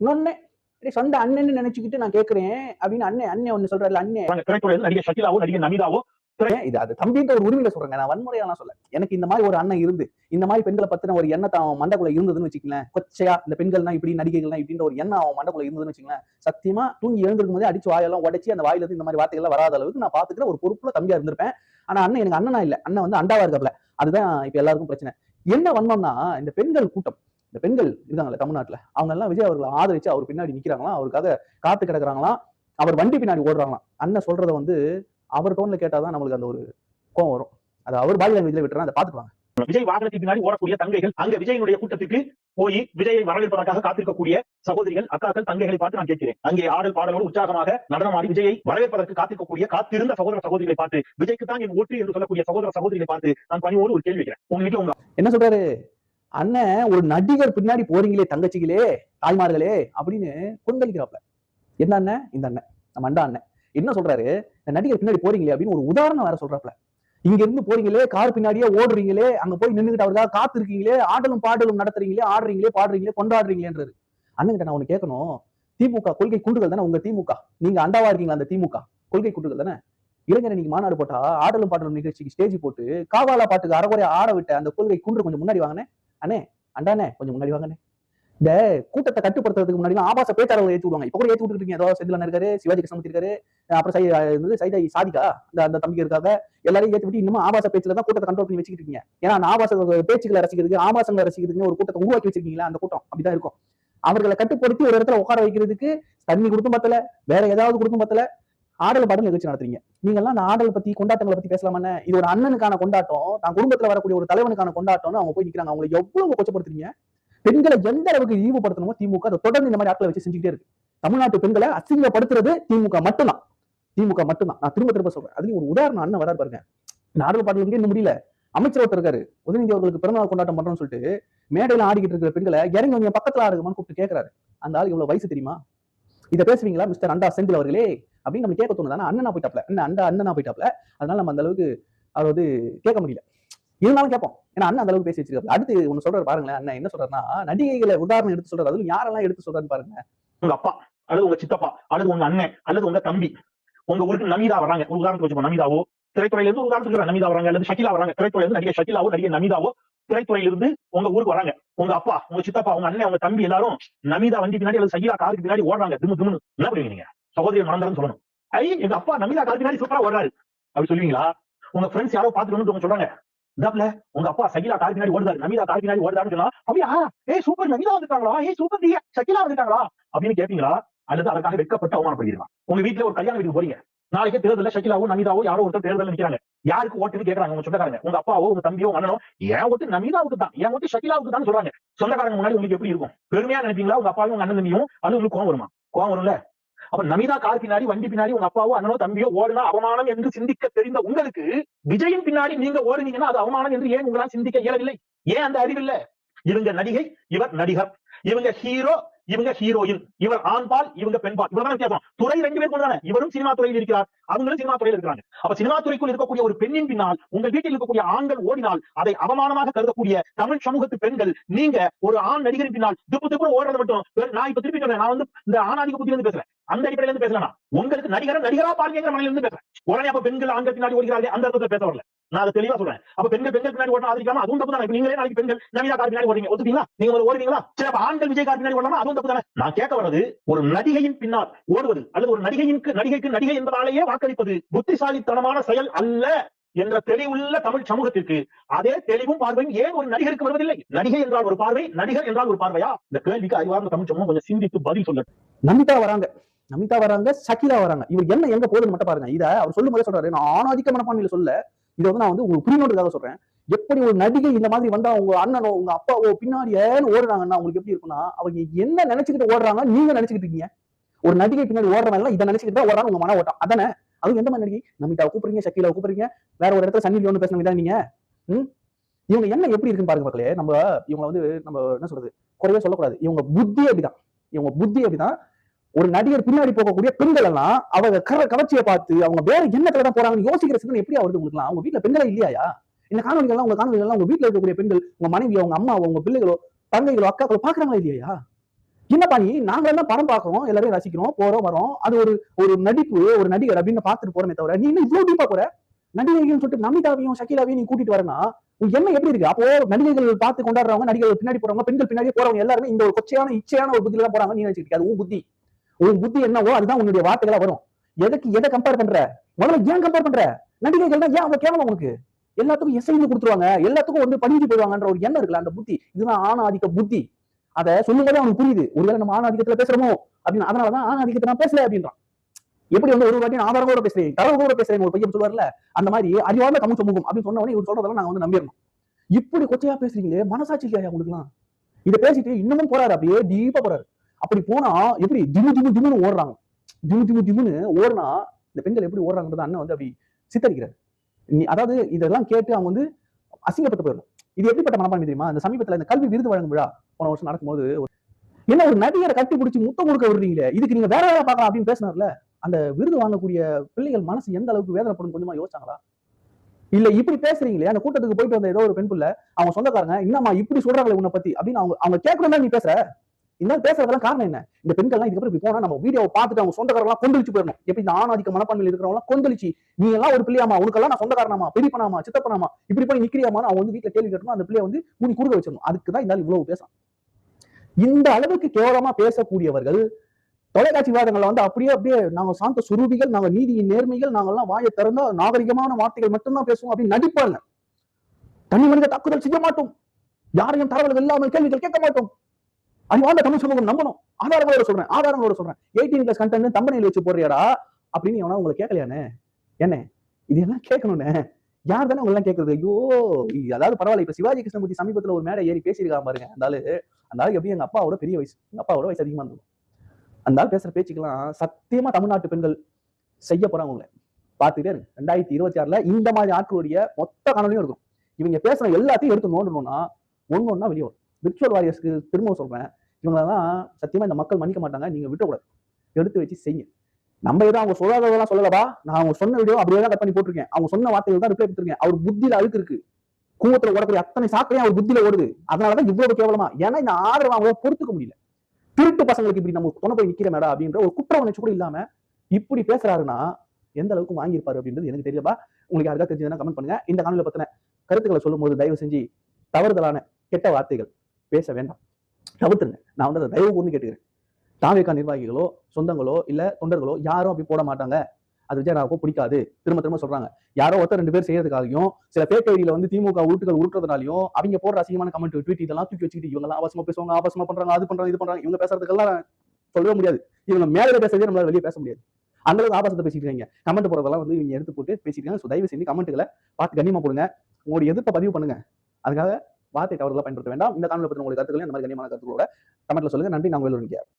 இன்னொன்னு சொந்த அண்ணன்னு நினைச்சுக்கிட்டு நான் கேக்குறேன். அப்படின்னு அண்ணன் அண்ணன் ஒண்ணு சொல்றாரு அண்ணன். திரைத்துறையில நடிகை ஷகிலாவோ நடிகை நமிதாவோ இது அது தம்பின்ற ஒரு உரிமையில சொல்றேங்க. நான் வன்முறையெல்லாம் சொல்ல எனக்கு இந்த மாதிரி ஒரு அண்ணன் இருந்து இந்த மாதிரி பெண்களை பத்தின ஒரு எண்ணத்தை அவன் மண்டக்குள்ள இருந்ததுன்னு வச்சுக்கங்களேன். கொச்சையா இந்த பெண்கள்னா இப்படி நடிகைகள்னா இப்படின்ற ஒரு எண்ணம் அவன் மண்டக்குள்ள இருந்ததுன்னு வச்சுக்கங்களேன். சத்தியமா தூங்கி எழுந்திருக்கும் போதே அடிச்சு வாயெல்லாம் உடைச்சி அந்த வாயில இருந்து இந்த மாதிரி வார்த்தைகள் வராத அளவுக்கு நான் பாத்துக்கிற ஒரு பொறுப்புல தம்பியா இருந்திருப்பேன். ஆனா அண்ணன் எனக்கு அண்ணனா இல்ல. அண்ணன் வந்து அண்டாவா இருக்காப்ல அதுதான் இப்ப எல்லாருக்கும் பிரச்சனை. என்ன வன்மம்னா இந்த பெண்கள் கூட்டம். இந்த பெண்கள் இருக்காங்கல்ல தமிழ்நாட்டுல அவங்க எல்லாம் விஜய் அவர்களை ஆதரிச்சு அவர் பின்னாடி நிக்கிறாங்களாம் அவருக்காக காத்து கிடக்குறாங்களாம் அவர் வண்டி பின்னாடி ஓடுறாங்களாம். அண்ணன் சொல்றத வந்து அவர் டோன்ல கேட்டாதான் நம்மளுக்கு அந்த ஒரு கோவம் வரும். அது அவர் பாடி லாங்குவேஜ்ல விட்டுறேன் அதை பாத்துக்கலாம் விஜய் வாகனத்துக்கு பின்னாடி ஓடக்கூடிய தங்கைகள் அங்க விஜயனுடைய கூட்டத்துக்கு போய் விஜயை வரவேற்பதற்காக காத்திருக்கக்கூடிய சகோதரிகள் அக்காக்கள் தங்கைகளை பார்த்து நான் கேட்கிறேன். அங்கே ஆடல் பாடலோடு உற்சாகமாக நடனமாடி விஜயை வரவேற்பதற்கு காத்திருக்கக்கூடிய காத்திருந்த சகோதர சகோதரிகளை பார்த்து விஜய்க்கு தான் என் ஓட்டு என்று சொல்லக்கூடிய சகோதர சகோதரிகளை பார்த்து நான் பணியோடு ஒரு கேள்வி வைக்கிறேன். உங்க வீட்டுல உங்க என்ன சொல்றாரு? அண்ணன் ஒரு நடிகர் பின்னாடி போறீங்களே தங்கச்சிகளே தாய்மார்களே அப்படின்னு கொந்தளிக்கிறாப்ல என்ன அண்ணன்? இந்த அண்ணன். நம்ம அண்டா அண்ணன். என்ன சொல்றாரு? இந்த நடிகர் பின்னாடி போறீங்களே அப்படின்னு ஒரு உதாரணம் வேற சொல்றாப்ல இங்க இருந்து போறீங்களே கார் பின்னாடியே ஓடுறீங்களே அங்க போய் நின்னுகிட்டு அவருக்காக காத்து இருக்கீங்களே ஆடலும் பாடலும் நடத்துறீங்களே ஆடுறீங்களே பாடுறீங்களே கொண்டாடுறீங்களேன்றாரு. அண்ணன் நான் உனக்கு கேட்கணும். திமுக கொள்கை குண்டுகள் தானே உங்க திமுக? நீங்க அண்டாவா இருக்கீங்களா அந்த திமுக? கொள்கை குண்டுகள் தானே? இளைஞர் இன்னைக்கு மாநாடு போட்டா ஆடலும் பாடலும் நிகழ்ச்சிக்கு ஸ்டேஜ் போட்டு காவாலா பாட்டுக்கு அறகுறை ஆட விட்ட அந்த கொள்கை குன்று கொஞ்சம் முன்னாடி வாங்கினேன். அண்ணே அண்டாண்ணே கொஞ்சம் முன்னாடி வாங்கண்ணே. இந்த கூட்டத்தை கட்டுப்படுத்துறதுக்கு முன்னாடி ஆபாச பேச்சாளர்களை ஏற்றி விடுவாங்க. இப்போ கூட ஏற்றி விட்டுட்டு இருக்கீங்க. ஏதோ செந்திலன் இருக்காரு சிவாஜி கிருஷ்ணமூர்த்தி இருக்காரு அப்புறம் சை இது சைதை சாதிகா இந்த அந்த தம்பிக்கு இருக்காங்க. எல்லாரையும் ஏற்றி விட்டு இன்னும் ஆபாச பேச்சுல தான் கூட்டத்தை கண்ட்ரோல் பண்ணி வச்சுக்கிட்டு இருக்கீங்க. ஏன்னா அந்த ஆபாச பேச்சுகளை ரசிக்கிறதுக்கு ஆபாசங்களை ரசிக்கிறதுக்கு ஒரு கூட்டத்தை உருவாக்கி வச்சிருக்கீங்களா? அந்த கூட்டம் அப்படிதான் இருக்கும். அவர்களை கட்டுப்படுத்தி ஒரு இடத்துல உட்கார வைக்கிறதுக்கு தண்ணி கொடுத்தும் பத்தல வேற ஏதாவது கொடுத்தும் பத்தல. ஆடல் பாடல் நிகழ்ச்சி நடத்துறீங்க. நீங்க எல்லாம் அந்த ஆடல் பத்தி கொண்டாட்டங்களை பத்தி பேசலாமே இது ஒரு அண்ணனுக்கான கொண்டாட்டம். தான் குடும்பத்துல வரக்கூடிய ஒரு தலைவனுக்கான கொண்டாட்டம்னு அவங்க போய் நிக்கிறாங்க. அவங்களை எவ்வளவு கொச்சப்படுத்துறீங்க? பெண்களை எந்த அளவுக்கு ஈவுபடுத்தணுமோ திமுக அதை தொடர்ந்து இந்த மாதிரி ஆட்களை வச்சு செஞ்சுக்கிட்டே இருக்கு. தமிழ்நாட்டு பெண்களை அசிங்கப்படுத்துறது திமுக மட்டும்தான். திமுக மட்டும்தான். நான் திரும்ப திரும்ப சொல்றேன். அதுலயும் ஒரு உதாரணம் அண்ணன் வராது பாருங்க. இந்த ஆடல் பாடலுக்கு இன்னும் முடியல. அமைச்சர் ஒருத்தர் இருக்காரு. உதயநிதி அவர்களுக்கு பிறந்தநாள் கொண்டாட்டம் பண்றோம்னு சொல்லிட்டு மேடையில ஆடிக்கிட்டு இருக்கிற பெண்களை இறங்கி வந்து பக்கத்துல ஆடுமான்னு கூப்பிட்டு கேட்கறாரு அந்த ஆள் இவ்வளவு வயசு தெரியுமா? இதை பேசுவீங்களா மிஸ்டர் அண்டா செந்தில் அவர்களே? அப்படின்னு நம்ம கேட்க தோணுது. அண்ணனா போயிட்டாப்ல. அண்ணன் அந்த அண்ணனா போயிட்டாப்ல. அதனால நம்ம அந்த அளவுக்கு அவர் வந்து கேட்க முடியல. இருந்தாலும் கேட்போம். ஏன்னா அண்ணன் அந்த அளவுக்கு பேசி வச்சிருக்காரு அடுத்து ஒண்ணு சொல்றாரு பாருங்களேன் அண்ணன் என்ன சொல்றாருன்னா நடிகைகளை உதாரணம் எடுத்து சொல்றாரு. அதுவும் யாரெல்லாம் எடுத்து சொல்றாருன்னு பாருங்க உங்க அப்பா அல்லது உங்க சித்தப்பா அல்லது உங்க அண்ணன் அல்லது உங்க தம்பி உங்க ஊருக்கு நமிதா வராங்க ஒரு உதாரணத்துக்கு வச்சுப்போம். நமிதாவோ திரைத்துறையில இருந்து ஒரு உதாரணத்துக்கு நமிதா வராங்க அல்லது ஷகிலா வராங்க திரைத்துறையில இருந்து நடிகை ஷகிலாவோ நடிகை நமிதாவோ திரைத்துறையில இருந்து உங்க ஊருக்கு வராங்க உங்க அப்பா உங்க சித்தப்பா உங்க அண்ணன் உங்க தம்பி எல்லாரும் நமிதா வண்டி பின்னாடி அல்லது ஷகிலா காருக்கு பின்னாடி ஓடுறாங்க. திமு திமுன்னு. என்ன பண்ணுவீங்க நீங்க சகோதரி மறந்தாலும் சொல்லணும். ஐ எங்க அப்பா நமிதா காருக்கு பின்னாடி சூப்பரா ஓடுறாரு. அப்படி சொல்லுவீங்களா? உங்க ஃப்ரெண்ட்ஸ் யாரோ பாத்துக்கணும்னு சொல்றாங்க. இதாப்ல உங்க அப்பா சகிலா கார் பின்னாடி ஓடுதாரு நமிதா கார் பின்னாடி ஓடுதாருன்னு சொன்னா அப்படியா ஏ சூப்பர் நமிதா வந்துட்டாங்களா? ஏ சூப்பர் டி சகிலா வந்துட்டாங்களா? அப்படின்னு கேட்பீங்களா அல்லது அதற்காக வெட்கப்பட்டு அவமானப்படுகிறீங்களா உங்க வீட்டுல ஒரு கல்யாண வீட்டுக்கு போறீங்க. நாளைக்கு தேர்தல ஷகிலாவோ நமிதாவோ யாரோ ஒருத்தர் தேர்தல் நிக்கிறாங்க. யாருக்கு ஓட்டுன்னு கேட்கறாங்க உங்க சொந்தக்காரங்க. உங்க அப்பாவோ உங்க தம்பியோ உங்க அண்ணனோ என் ஓட்டு நமிதாவுக்கு தான். ஏன் ஓட்டு ஷகிலாவுக்கு தான் சொல்றாங்க. சொந்தக்காரங்க முன்னாடி உங்களுக்கு எப்படி இருக்கும்? பெருமையா நினைப்பீங்களா? உங்க அப்பாவும் உங்க அண்ணன் தம்பியும்? அது உங்களுக்கு கோவம் வருமா? கோவம் வரும்ல? அப்ப நமிதா கார் பின்னாடி வண்டி பின்னாடி உங்க அப்பாவோ அண்ணனோ தம்பியோ ஓடுனா அவமானம் என்று சிந்திக்க தெரிந்த உங்களுக்கு விஜயின் பின்னாடி நீங்க ஓடுனீங்கன்னா அது அவமானம் என்று ஏன் உங்களால் சிந்திக்க இயலவில்லை? ஏன் அந்த அறிவில்ல இவங்க நடிகை இவர் நடிகர். இவங்க ஹீரோ இவங்க ஹீரோயின். இவர் ஆண்பால் இவங்க பெண்பால் இவ்வளவுதான் வித்தியாசம். துறை ரெண்டு பேர் கொண்டுதானே இவரும் சினிமா துறையில் இருக்கிறார். அவங்களும் சினிமா துறையில் இருக்கிறாங்க. அப்ப சினிமா துறைக்குள் இருக்கக்கூடிய ஒரு பெண்ணின் பின்னால் உங்கள் வீட்டில் இருக்கக்கூடிய ஆண்கள் ஓடினால் அதை அவமானமாக கருதக்கூடிய தமிழ் சமூகத்து பெண்கள் நீங்க ஒரு ஆண் நடிகரின் பின்னால் திப்பு திப்பு ஓடுறது மட்டும் நான் இப்ப திருப்பி சொல்றேன். நான் வந்து இந்த ஆணாதிக்க புத்தியில இருந்து பேசுறேன். அந்த அடிப்படையில இருந்து பேசலாம் உங்களுக்கு நடிகரை நடிகரா பாருங்கிற மனையில இருந்து பேசுறேன். உடனே அப்ப பெண்கள் ஆண்கள் பின்னாடி ஓடுகிறார்கள் அந்த அர்த்தத்தை பேச வரல. நான் அதை தெளிவா சொல்றேன். அப்ப பெண்கள் பெண்கள் பின்னாடி ஓடணும் ஆதரிக்காம அதுவும் தப்பு தானே. நீங்களே நாளைக்கு பெண்கள் நவீனா கார் பின்னாடி ஓடுறீங்க. ஒத்துப்பீங்களா? நீங்க ஒரு ஓடுவீங்களா? சரி அப்ப ஆண்கள் விஜய் கார் பின்னாடி ஓடலாமா அதுவும் தப்பு தானே. நான் கேட்க வர்றது ஒரு நடிகையின் பின்னால் ஓடுவது அல்லது ஒரு நடிகையின் நடிகைக்கு நடிகை என்பதாலேயே வாக்களிப்பது புத்திசாலித்தனமான செயல் அல்ல என்ற தெளிவுள்ள தமிழ் சமூகத்திற்கு அதே தெளிவும் பார்வையும் ஏன் ஒரு நடிகருக்கு வருவதில்லை? நடிகை என்றால் ஒரு பார்வை நடிகர் என்றால் ஒரு பார்வையா? இந்த கேள்விக்கு அறிவார்ந்த தமிழ் சமூகம் கொஞ்சம் சிந்தித்து பதில் சொல்லு நமிதா வராங்க. நமிதா வராங்க சகிலா வராங்க. இவர் என்ன எங்க போகுதுன்னு மட்டும் பாருங்க. இத அவர் சொல்லும் போதே சொல்றாரு. நான் ஆணாதிக்க மனப்பான்மையில சொல்ல இதை வந்து நான் வந்து உங்களுக்கு புரியணுன்றதாக சொல்றேன். எப்படி ஒரு நடிகை இந்த மாதிரி வந்தா உங்க அண்ணனோ உங்க அப்பாவோ பின்னாடி ஏன்னு ஓடுறாங்கன்னா உங்களுக்கு எப்படி இருக்கும்னா அவங்க என்ன நினைச்சுக்கிட்டு ஓடுறாங்க நீங்க நினைச்சுக்கிட்டு இருக்கீங்க. ஒரு நடிகை பின்னாடி ஓடுறவங்க இதை நினைச்சுக்கிட்டு தான் ஓடுறாங்க உங்க மன ஓட்டம். அதானே? அதுவும் எந்த மாதிரி நடிகை? நமிதாவை கூப்பிடுறீங்க சக்கிலாவை கூப்பிடுறீங்க. வேற ஒரு இடத்துல சன்னி லியோன்னு பேசின நீங்க? இவங்க என்ன எப்படி இருக்குன்னு பாருங்க மக்களே. நம்ம இவங்க வந்து நம்ம என்ன சொல்றது? குறைவே சொல்லக்கூடாது. இவங்க புத்தி அப்படிதான். இவங்க புத்தி அப்படிதான். ஒரு நடிகர் பின்னாடி போகக்கூடிய பெண்கள் எல்லாம் அவங்க கர கவர்ச்சியை பார்த்து அவங்க வேற எண்ணத்துல தான் போறாங்கன்னு யோசிக்கிற சிந்தனை எப்படி அவருக்கு உங்களுக்கு? அவங்க வீட்டுல பெண்களே இல்லையா இந்த காணொலிகள்லாம் உங்க காணொலிகள்லாம் உங்க வீட்டுல இருக்கக்கூடிய பெண்கள் உங்க மனைவியோ உங்க அம்மாவோ உங்க பிள்ளைகளோ தங்கைகளோ அக்காக்களோ பாக்குறாங்களா இல்லையா என்னப்பா நீ? நாங்க எல்லாம் படம் பாக்குறோம் எல்லாரையும் ரசிக்கிறோம் போறோம் வரோம் அது ஒரு ஒரு நடிப்பு ஒரு நடிகர் அப்படின்னு பாத்துட்டு போறமே தவிர நீ இன்னும் இவ்வளவு டீப்பா போற? நடிகைகள் சொல்லிட்டு நமிதாவையும் ஷக்கீலாவையும் நீ கூட்டிட்டு வரனா என்ன எப்படி இருக்கு? அப்போ நடிகைகள் பார்த்து கொண்டாடுறவங்க நடிகர் பின்னாடி போறவங்க பெண்கள் பின்னாடி போறவங்க எல்லாருமே இந்த ஒரு கொச்சையான இச்சையான ஒரு புத்தியில தான் போறாங்க நீ நினைச்சிட்டு அது உன் புத்தி. உன் புத்தி என்னவோ அதுதான் உன்னுடைய வார்த்தைகளா வரும். எதுக்கு எதை கம்பேர் பண்ற? முதல்ல ஏன் கம்பேர் பண்ற? நடிகைகள் தான் ஏன் அவங்க கேவலம் உனக்கு? எல்லாத்துக்கும் எசைந்து கொடுத்துருவாங்க. எல்லாத்துக்கும் வந்து பணிஞ்சு போயிடுவாங்கன்ற ஒரு எண்ணம் இருக்குல்ல அந்த புத்தி. இதுதான் ஆணாதிக்க ஆதிக்க புத்தி. அதை சொல்லும்போதே அவனுக்கு புரியுது. ஒருவேளை நம்ம ஆணாதிக்கத்துல பேசுறோமோ அப்படின்னு. அதனாலதான் ஆணாதிக்கத்தை ஆதிக்கத்தை நான் பேசல அப்படின்றான். எப்படி வந்து ஒரு வாட்டி நான் ஆதாரங்களோட பேசுறேன் தரவுகளோட பேசுறேன் ஒரு பையன் சொல்லுவார்ல அந்த மாதிரி அறிவார்ந்த கம்மு சமூகம் அப்படின்னு சொன்ன உடனே இவர் சொல்றதெல்லாம் நாங்க வந்து நம்பிடணும். இப்படி கொச்சையா பேசுறீங்களே மனசாட்சி இல்லையா உங்களுக்குலாம் இதை பேசிட்டு இன்னமும் போறாரு அப்படியே டீப்பா போறாரு. அப்படி போனா எப்படி திமு திமு திமுன்னு ஓடுறாங்க. திமு திமு திமுன்னு ஓடுனா இந்த பெண்கள் எப்படி ஓடுறாங்கிறது அண்ணன் வந்து அப்படி சித்தரிக்கிறார். நீ அதாவது இதெல்லாம் கேட்டு அவங்க வந்து அசிங்கப்பட்டு போயிடும் இது எப்படிப்பட்ட மனப்பான்மை தெரியுமா? இந்த சமீபத்துல இந்த கல்வி விருது வழங்கும் விழா போன வருஷம் நடக்கும்போது என்ன ஒரு நடிகரை கட்டி பிடிச்சி முத்தம் கொடுக்க விடுறீங்களே? இதுக்கு நீங்க வேற வேலை பார்க்கலாம் அப்படின்னு பேசினார்ல. அந்த விருது வாங்கக்கூடிய பிள்ளைகள் மனசு எந்த அளவுக்கு வேதனைப்படும் கொஞ்சமா யோசிச்சாங்களா? இல்ல இப்படி பேசுறீங்களே? அந்த கூட்டத்துக்கு போயிட்டு வந்த ஏதோ ஒரு பெண் பிள்ளை அவங்க சொந்தக்காரங்க என்னம்மா இப்படி சொல்றாங்களே உன்னை பத்தி? அப்படின்னு அவங்க அவங்க கேட்கணும் நீ பேசுற. இந்த மாதிரி பேசுறதெல்லாம் காரணம் என்ன? இந்த பெண்கள்லாம் இதுக்கப்புறம் இப்படி போனா நம்ம வீடியோவை பார்த்துட்டு அவங்க சொந்தக்காரங்களாம் கொந்தளிச்சு போயிடணும். எப்படி இந்த ஆணாதிக்க மனப்பான்மையில் இருக்கிறவங்க கொந்தளிச்சு நீ எல்லாம் ஒரு பிள்ளையாமா உனக்கெல்லாம் நான் சொந்தக்காரனாமா பெரியப்பனாமா சித்தப்பனாமா இப்படி போய் நிக்கிறியாமான்னு அவங்க வந்து வீட்டுல கேள்வி கேட்டணும் அந்த பிள்ளைய வந்து மூணு குறுக வச்சிடணும். அதுக்கு தான் இந்த இவ்வளவு பேசுறான் இந்த அளவுக்கு கேவலமா பேசக்கூடியவர்கள் தொலைக்காட்சி வாதங்களை வந்து அப்படியே அப்படியே நாங்க சாந்த சுரூபிகள் நாங்க நீதியின் நேர்மைகள் நாங்கெல்லாம் வாயை திறந்தா நாகரிகமான வார்த்தைகள் மட்டும்தான் பேசுவோம் அப்படின்னு நடிப்பாங்க. தனி மனித தாக்குதல் செய்ய மாட்டோம். யாரையும் தரவுகள் இல்லாமல் கேள்விகள் கேட்க மாட்டோம். அறிவார்ந்த தமிழ் சமூகம் நம்பணும். ஆதாரங்களோட சொல்றேன். ஆதாரங்களோட சொல்றேன். எயிட்டீன் பிளஸ் கண்டென்ட் தம்பனையில் வச்சு போடுறியாடா? அப்படின்னு எவனா உங்களை கேட்கலையானே என்ன? இதெல்லாம் கேட்கணும்னே யார் தானே உங்களெல்லாம் கேட்கறது? ஐயோ அதாவது பரவாயில்ல. இப்ப சிவாஜி கிருஷ்ணமூர்த்தி சமீபத்துல ஒரு மேடை ஏறி பேசியிருக்கான் பாருங்க. அந்த ஆளு அந்த ஆளுக்கு எப்படி எங்க அப்பாவோட பெரிய வயசு? எங்க அப்பாவோட வயசு அதிகமா இருந்தது. அந்த ஆள் பேசுற பேச்சுக்கெல்லாம் சத்தியமா தமிழ்நாட்டு பெண்கள் செய்ய போறாங்க உங்களை. பார்த்துட்டே இருக்கு ரெண்டாயிரத்தி இருபத்தி ஆறுல இந்த மாதிரி ஆட்களுடைய மொத்த காணொலியும் இருக்கும். இவங்க பேசுற எல்லாத்தையும் எடுத்து நோண்டணும்னா ஒன்னு ஒன்னா வெளியே வரும். விர்ச்சுவல் வாரியர்ஸ்க்கு திரும்பவும் சொல்றேன். தான் சத்தியமா இந்த மக்கள் மன்னிக்க மாட்டாங்க நீங்க விட்டக்கூடாது. எடுத்து வச்சு செய்யுங்க. நம்ம எதுவும் அவங்க சொல்லாததெல்லாம் சொல்லலப்பா நான் அவங்க சொன்ன வீடியோ அப்படியே தான் கட் பண்ணி போட்டிருக்கேன். அவங்க சொன்ன வார்த்தைகள் தான் ரிப்ளை கொடுத்துருக்கேன். அவர் புத்தியில அழுக்கு இருக்கு. கூவத்துல ஓடக்கூடிய அத்தனை சாக்கடையும் அவர் புத்தியில ஓடுது. அதனாலதான் இவ்வளவு கேவலமா. ஏன்னா இந்த ஆதரவை அவங்க பொறுத்துக்க முடியல. திருட்டு பசங்களுக்கு இப்படி நம்ம துணை போய் நிக்கிற மேடா அப்படின்ற ஒரு குற்ற உணர்ச்சி கூட இல்லாம இப்படி பேசுறாருன்னா எந்த அளவுக்கு வாங்கியிருப்பாரு அப்படின்றது எனக்கு தெரியலப்பா. உங்களுக்கு யாருக்கா தெரிஞ்சதுன்னா கமெண்ட் பண்ணுங்க. இந்த காணொலியை பத்தின கருத்துக்களை சொல்லும்போது தயவு செஞ்சு தவறுதலான கெட்ட வார்த்தைகள் பேச வேண்டாம். தவிர்த்துருங்க. நான் வந்து அதை தயவு கூர்ந்து கேட்டுக்கிறேன். தாவேக்கா நிர்வாகிகளோ சொந்தங்களோ இல்லை தொண்டர்களோ யாரும் அப்படி போட மாட்டாங்க. அது விஜயராவுக்கோ எனக்கு பிடிக்காது. திரும்ப திரும்ப சொல்றாங்க. யாரோ ஒருத்தர் ரெண்டு பேர் செய்யறதுக்காகவும் சில பேக் ஐடியில வந்து திமுக உருட்டுகள் உருட்டுறதுனாலையும் அவங்க போடுற அசிங்கமான கமெண்ட் ட்வீட் இதெல்லாம் தூக்கி வச்சுக்கிட்டு இவங்க எல்லாம் பேசுவாங்க ஆபாசமா பண்றாங்க அது பண்றாங்க இது பண்றாங்க. இவங்க பேசுறதுக்கெல்லாம் சொல்லவே முடியாது. இவங்க மேலே பேசுறதே நம்மளால வெளியே பேச முடியாது. அந்த அளவுக்கு ஆபாசத்தை பேசிட்டு இருக்கீங்க. கமெண்ட் போறதெல்லாம் வந்து இவங்க எடுத்து போட்டு பேசிட்டு இருக்காங்க. தயவு செஞ்சு கமெண்ட்டுகளை பார்த்து கண்ணியமா போடுங்க. உங்களுடைய எதிர்ப்பை பதிவு பண்ணுங்க. அதுக்காக வார்த்தை தவறுதலாக பயன்படுத்த வேண்டாம். இந்த காணொலி பற்றி உங்களுக்கு கருத்துக்களை அந்த மாதிரி கண்ணியமான கருத்துக்களோட கமெண்ட்ல சொல்லுங்க. நன்றி. நான் உங்களுக்கு